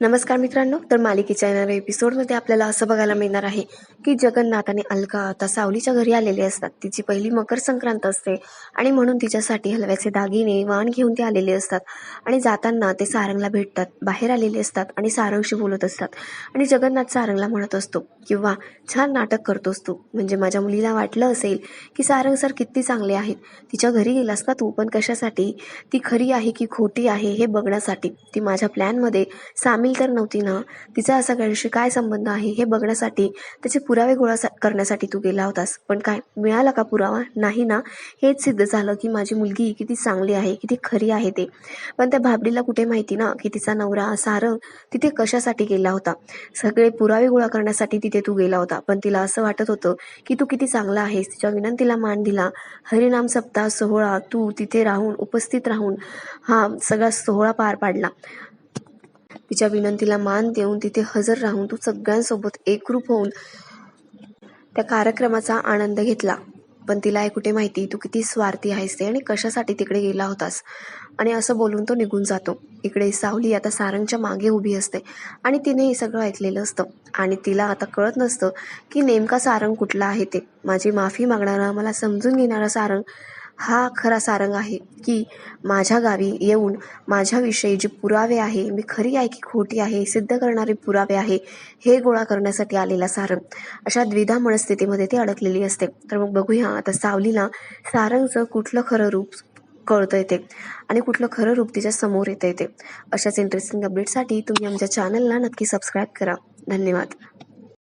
नमस्कार मित्रांनो तर मालिकेच्या येणाऱ्या एपिसोडमध्ये आपल्याला असं बघायला मिळणार आहे की जगन्नाथ आणि अलका आता सावलीच्या घरी आलेले असतात. तिची पहिली मकर संक्रांत असते आणि म्हणून तिच्यासाठी हलव्याचे दागिने वाण घेऊन ते आलेले असतात. आणि जाताना ते सारंगला भेटतात बाहेर आलेले असतात आणि सारंगशी बोलत असतात. आणि जगन्नाथ सारंगला म्हणत असतो किंवा छान नाटक करतोस तू. म्हणजे माझ्या मुलीला वाटलं असेल की सारंग सर किती चांगले आहेत. तिच्या घरी गेलास ना तू पण कशासाठी? ती खरी आहे की खोटी आहे हे बघण्यासाठी. ती माझ्या प्लॅनमध्ये सामील तर नव्हती ना? तिचा असा सगळ्यांशी काय संबंध आहे हे बघण्यासाठी त्याचे पुरावे गोळा करण्यासाठी तू गेला होतास. पण काय मिळाला का पुरावा? नाही ना? हेच सिद्ध झालं की माझी मुलगी किती चांगली आहे किती खरी आहे ते. पण त्या भाबडीला कुठे माहिती ना की तिचा नवरा सारंग तिथे कशासाठी गेला होता? सगळे पुरावे गोळा करण्यासाठी तिथे तू गेला होता. पण तिला असं वाटत होतं की तू किती चांगला आहेस तिच्या विनंतीला मान दिला. हरिनाम सप्ताह सोहळा तू तिथे राहून उपस्थित राहून हा सगळा सोहळा पार पाडला. तिच्या विनंतीला मान देऊन तिथे हजर राहून तू सगळ्यांसोबत एकरूप होऊन त्या कार्यक्रमाचा आनंद घेतला. पण तिला हे कुठे माहिती? तू किती स्वार्थी आहेस ते आणि कशासाठी तिकडे गेला होतास? आणि असं बोलून तो निघून जातो. इकडे सावली आता सारंगच्या मागे उभी असते आणि तिने हे सगळं ऐकलेलं असतं. आणि तिला आता कळत नसतं की नेमका सारंग कुठला आहे ते. माझी माफी मागणारा मला समजून घेणारा सारंग हा खरा सारंग आहे की माझ्या गावी येऊन माझ्याविषयी जे पुरावे आहे मी खरी आहे की खोटी आहे सिद्ध करणारे पुरावे आहे हे गोळा करण्यासाठी आलेला सारंग. अशा द्विधा मनस्थितीमध्ये ती अडकलेली असते. तर मग बघूया आता सावलीला सारंगचं कुठलं खरं रूप कळतं येते आणि कुठलं खरं रूप तिच्या समोर येतं येते. अशाच इंटरेस्टिंग अपडेटसाठी तुम्ही आमच्या चॅनलला नक्की सबस्क्राईब करा. धन्यवाद.